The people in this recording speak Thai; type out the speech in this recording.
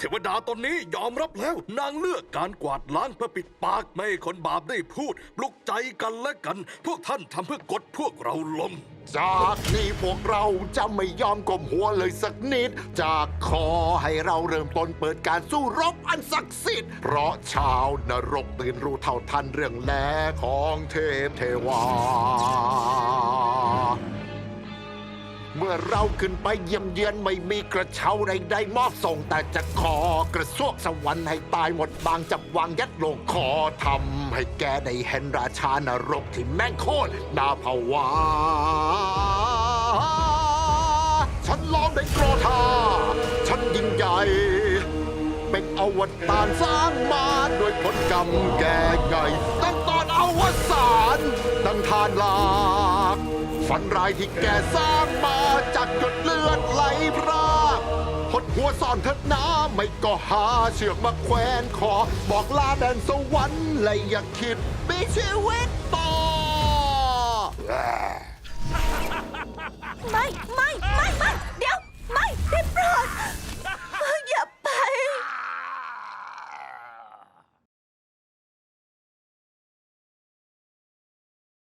เทวดาตนนี้ยอมรับแล้ว นางเลือกการกวาดล้างเพื่อปิดปากไม่ให้คนบาปได้พูดปลุกใจกันและกัน พวกท่านทำเพื่อกดพวกเราลง จากนี้พวกเราจะไม่ยอมก้มหัวเลยสักนิด จากขอให้เราเริ่มต้นเปิดการสู้รบอันศักดิ์สิทธิ์ เพราะชาวนรกตื่นรู้เท่าทันเรื่องแลของเทพเทวา เมื่อเราขึ้นไปเยี่ยมเยือนไม่มีกระเช้าใดๆมอบส่ง แต่จะขอกระซวกสวรรค์ให้ตายหมดบางจับวางยัดลงขอทำให้แกได้เห็นราชานรกที่แม่งโคตรน่าวาฉันลองเป็นโกรธาฉันยิ่งใหญ่ เป็นอวตารสร้างมาด้วยผลกรรมแก่ไงตั้งตอนอวสานตั้งทานลา ฝันร้ายที่แกสร้างมาจากหยดเลือดไหลพรากหดหัวซ่อนเถิดน้ำไม่ก็หาเชือกมาแขวนคอบอกลาแดนสวรรค์และอย่าคิดมีชีวิตต่อ ไม่ ไม่